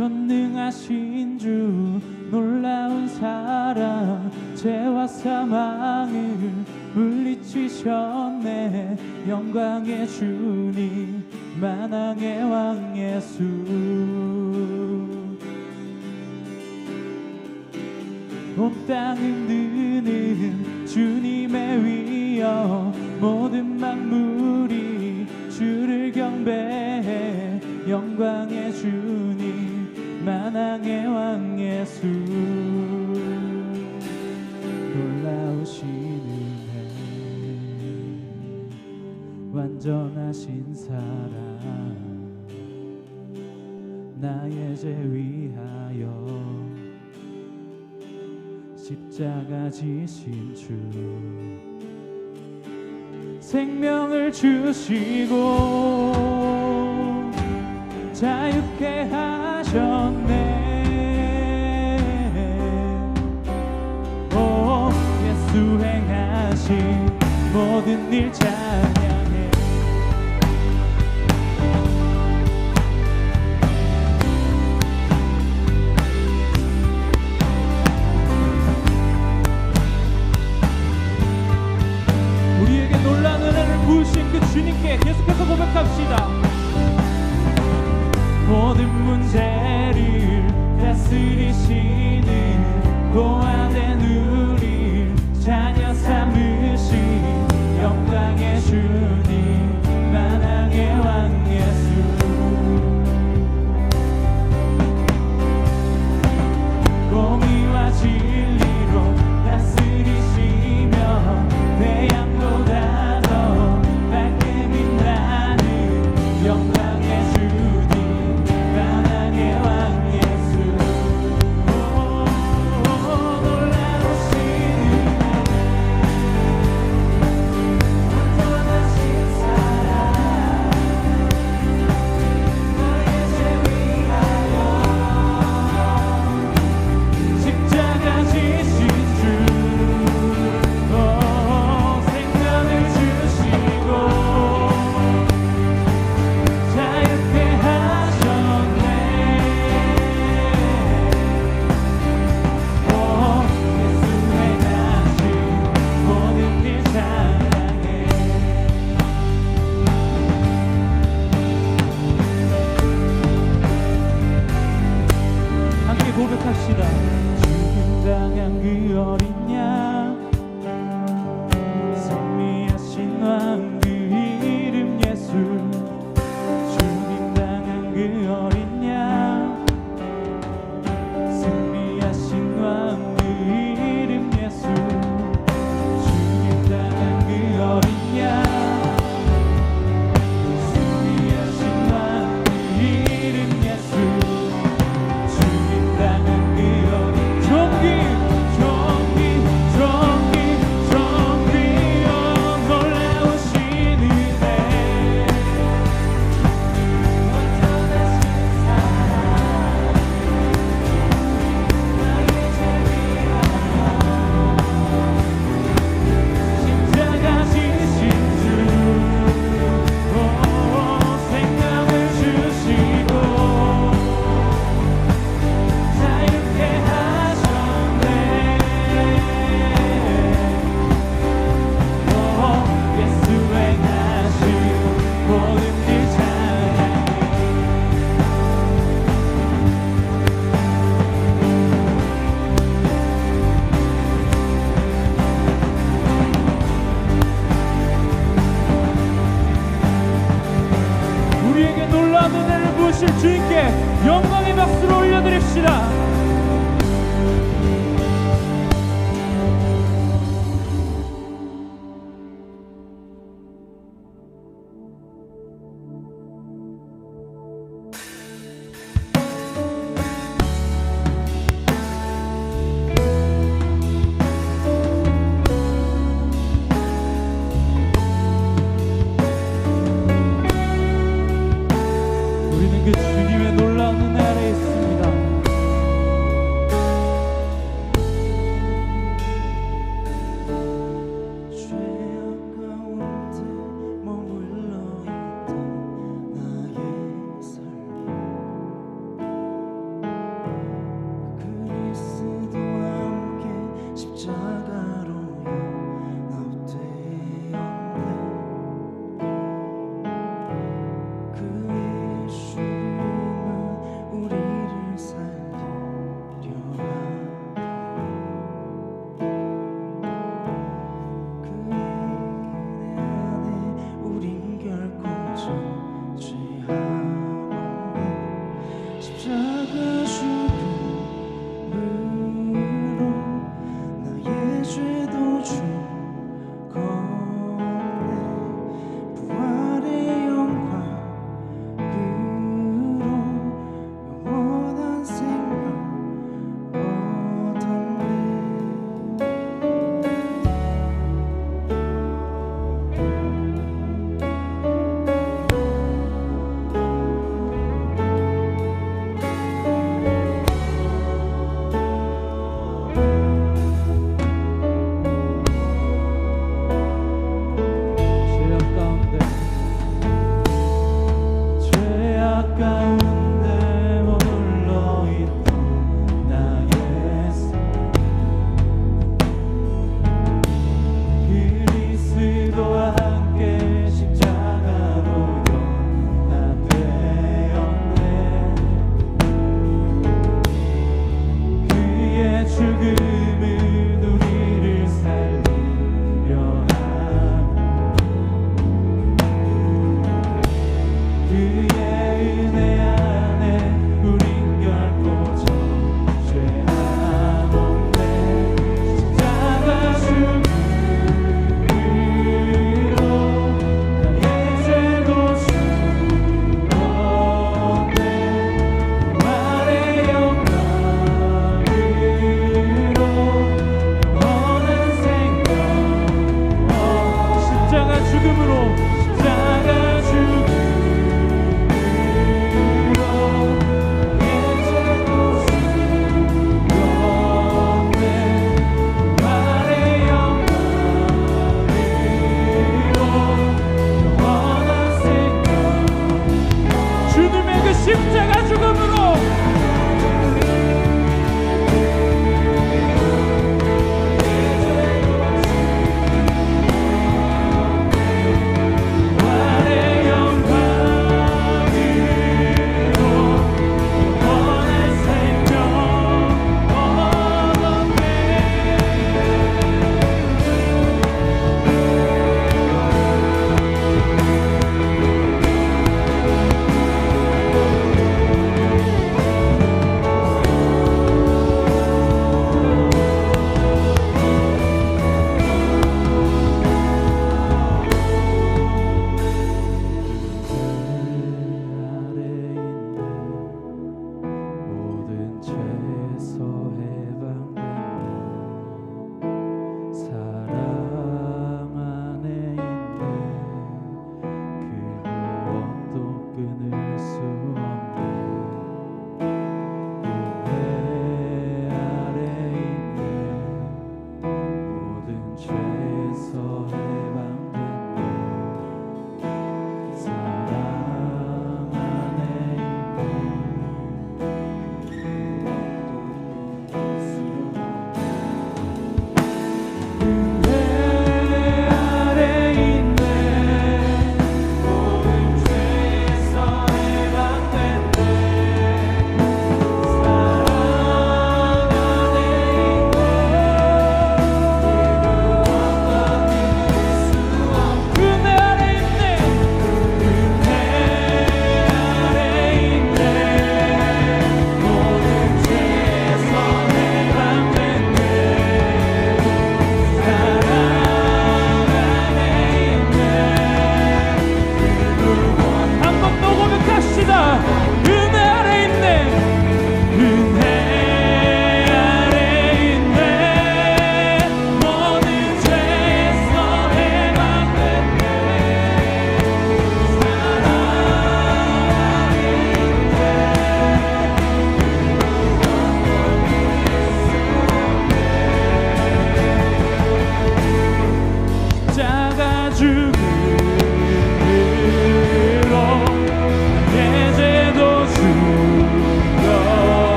전능하신 주 놀라운 사랑 죄와 사망을 물리치셨네. 영광의 주님 만왕의 왕 예수. 온땅 흔드 하신 사랑 나의 죄 위하여 십자가 지신 주 생명을 주시고 자유케 하셨네. 오 예수 행하신 모든 일찬 합시다. 모든 문제를 다스리시 우리에게 놀라운 은혜를 부으실 주님께 영광의 박수를 올려드립시다.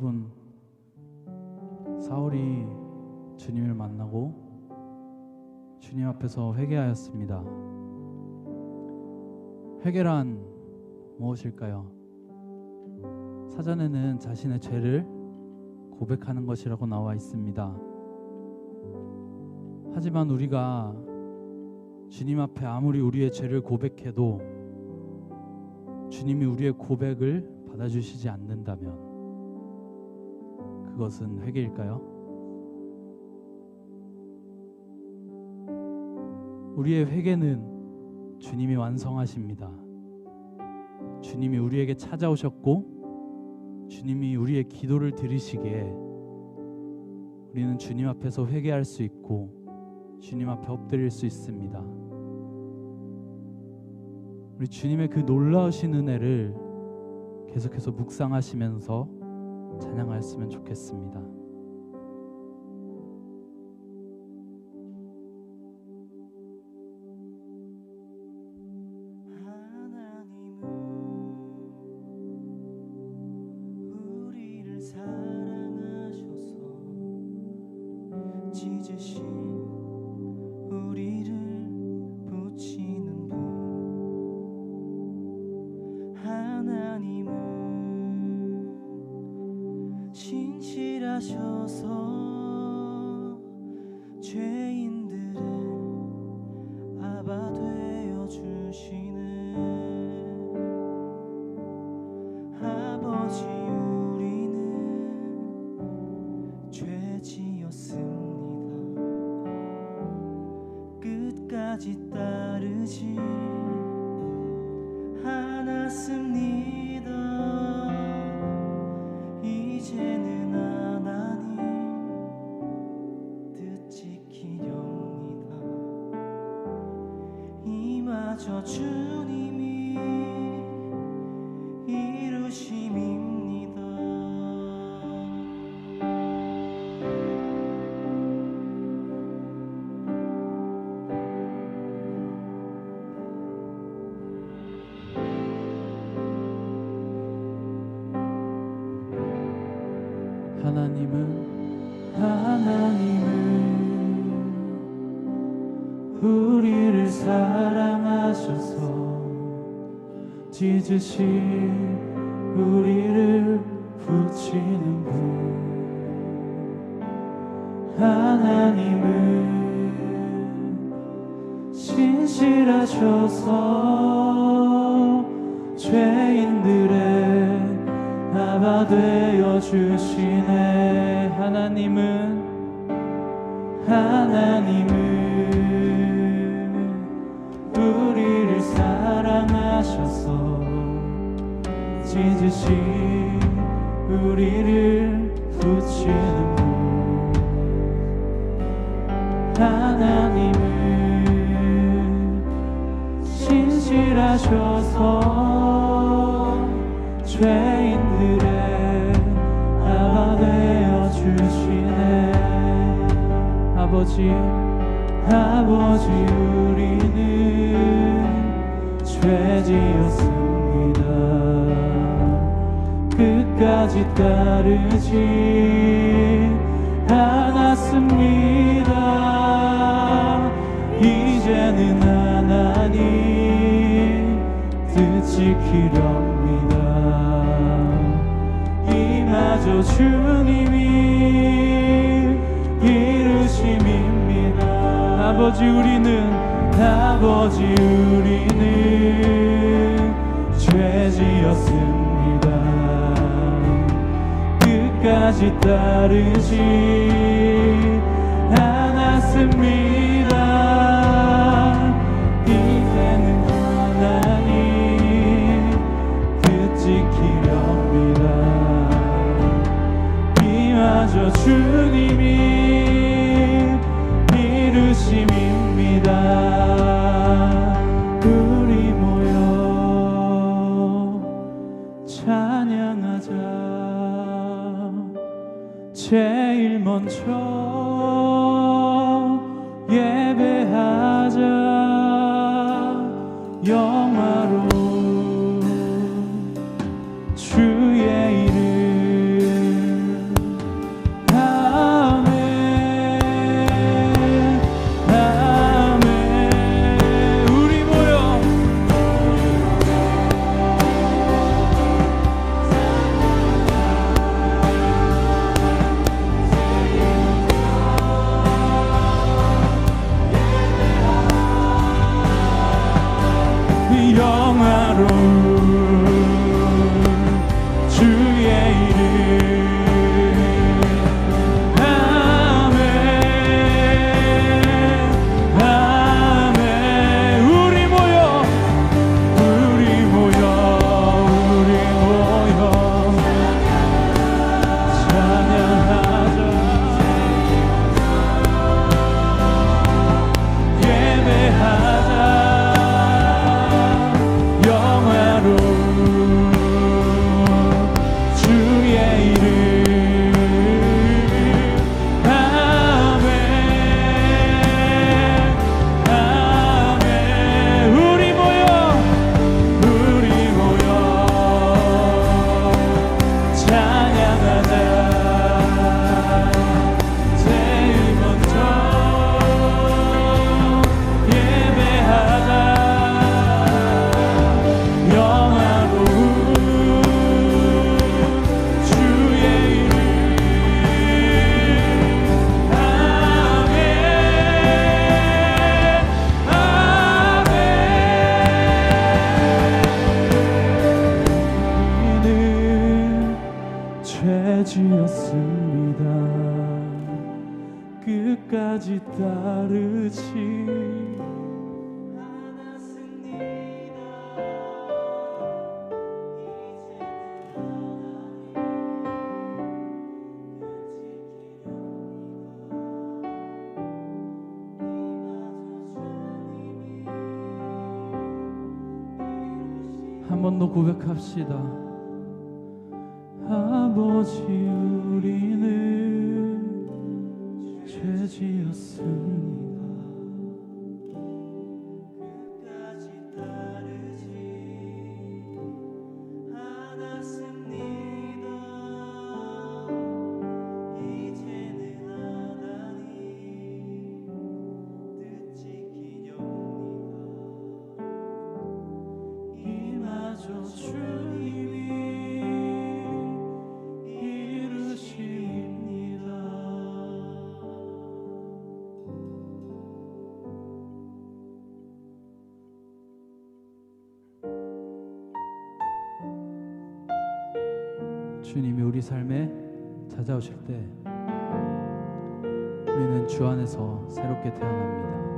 여러분 사울이 주님을 만나고 주님 앞에서 회개하였습니다. 회개란 무엇일까요? 사전에는 자신의 죄를 고백하는 것이라고 나와 있습니다. 하지만 우리가 주님 앞에 아무리 우리의 죄를 고백해도 주님이 우리의 고백을 받아주시지 않는다면 그것은 회개일까요? 우리의 회개는 주님이 완성하십니다. 주님이 우리에게 찾아오셨고 주님이 우리의 기도를 들으시기에 우리는 주님 앞에서 회개할 수 있고 주님 앞에 엎드릴 수 있습니다. 우리 주님의 그 놀라우신 은혜를 계속해서 묵상하시면서 찬양하였으면 좋겠습니다. 죄 하나님은 하나님은 우리를 사랑하셔서 찢으신 우리를 붙이는 분 하나님은 신실하셔서 죄인들의 아바 되어 주시네. 하나님은 하나님은 우리를 사랑하셔서 찢으신 우리를 붙이는 분. 하나님은 신실하셔서 죄 아버지 아버지 우리는 죄 지었습니다. 끝까지 따르지 않았습니다. 이제는 하나님 뜻 지키렵니다. 이마저 주님이 아버지 우리는 아버지 우리는 죄 지었습니다. 끝까지 따르지 않았습니다. 이제는 하나님 뜻 지키렵니다. 이마저 주님 就 끝까지 따르지 한 번 더 고백합시다. 아버지 우리 삶에 찾아오실 때 우리는 주 안에서 새롭게 태어납니다.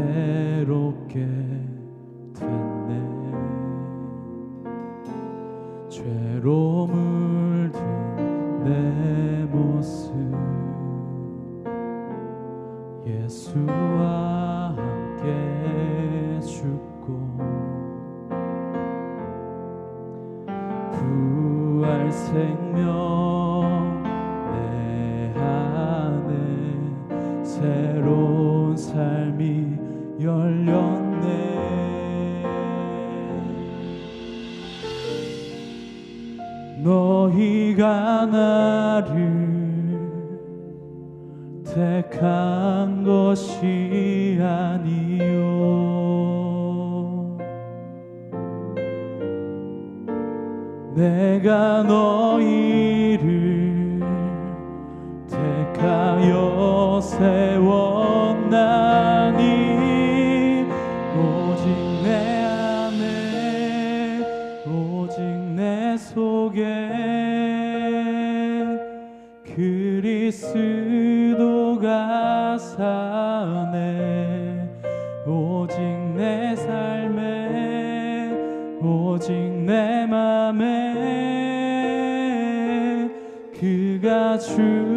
새롭게 됐네. 죄로 물든 내 모습. 예수 세웠나니 오직 내 안에 오직 내 속에 그리스도가 사네. 오직 내 삶에 오직 내 맘에 그가 주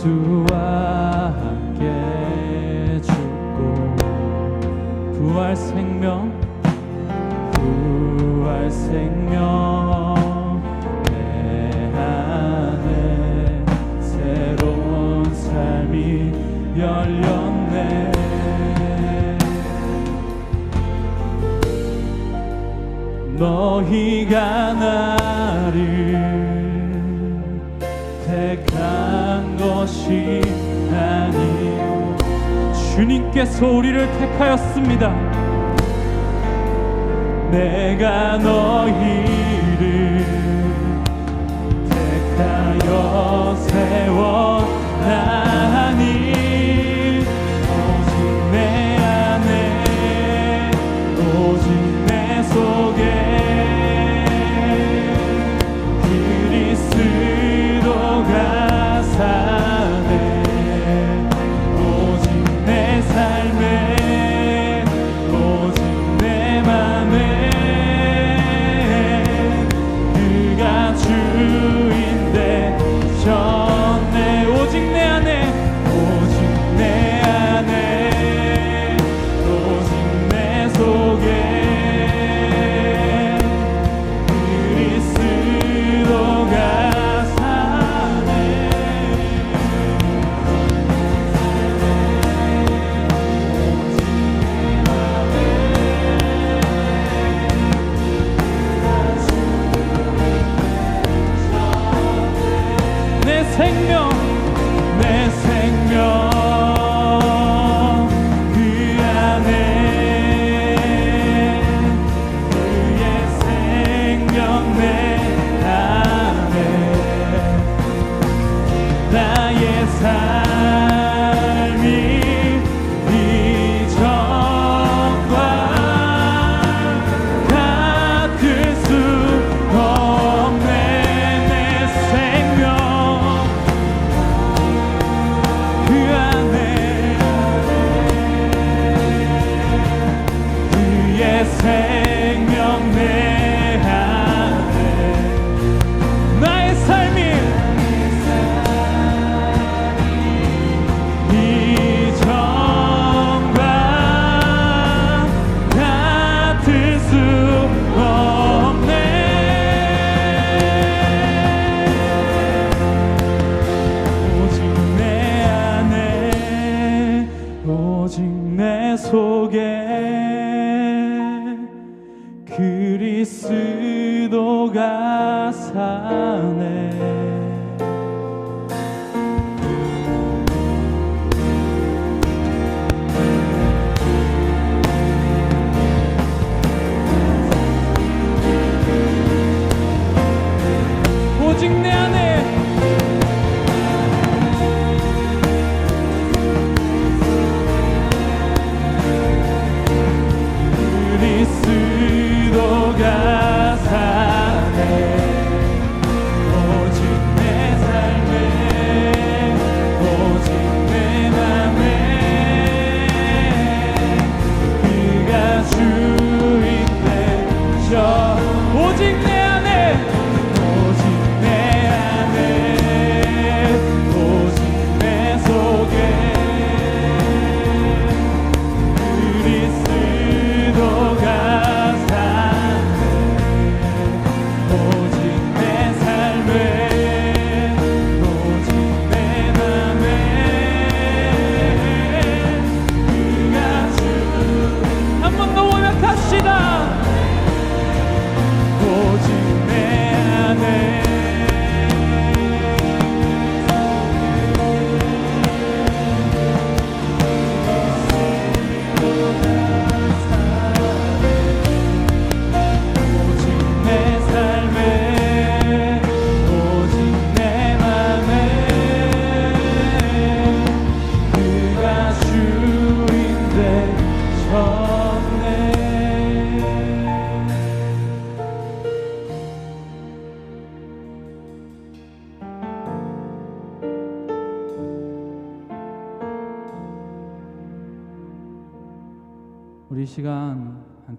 예수와 함께 죽고 부활 생명 부활 생명 내 안에 새로운 삶이 열렸네. 너희가 나를 것이 아니요 주님께서 우리를 택하였습니다. 내가 너희를 택하여 세워나니 생명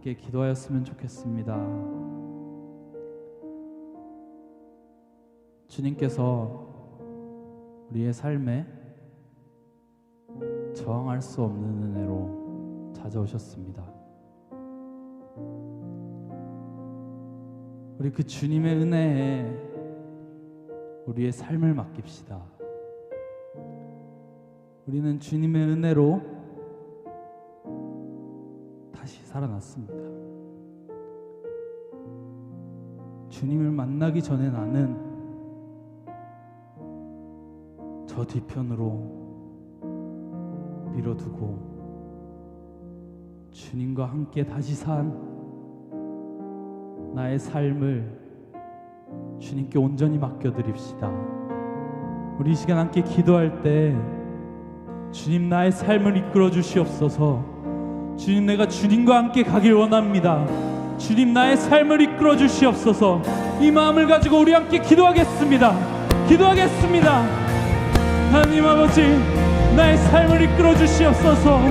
함께 기도하였으면 좋겠습니다. 주님께서 우리의 삶에 저항할 수 없는 은혜로 찾아오셨습니다. 우리 그 주님의 은혜에 우리의 삶을 맡깁시다. 우리는 주님의 은혜로 다시 살아났습니다. 주님을 만나기 전에 나는 저 뒤편으로 밀어두고 주님과 함께 다시 산 나의 삶을 주님께 온전히 맡겨드립시다. 우리 이 시간 함께 기도할 때 주님 나의 삶을 이끌어 주시옵소서. 주님 내가 주님과 함께 가길 원합니다. 주님 나의 삶을 이끌어 주시옵소서. 이 마음을 가지고 우리 함께 기도하겠습니다. 기도하겠습니다. 하나님 아버지 나의 삶을 이끌어 주시옵소서.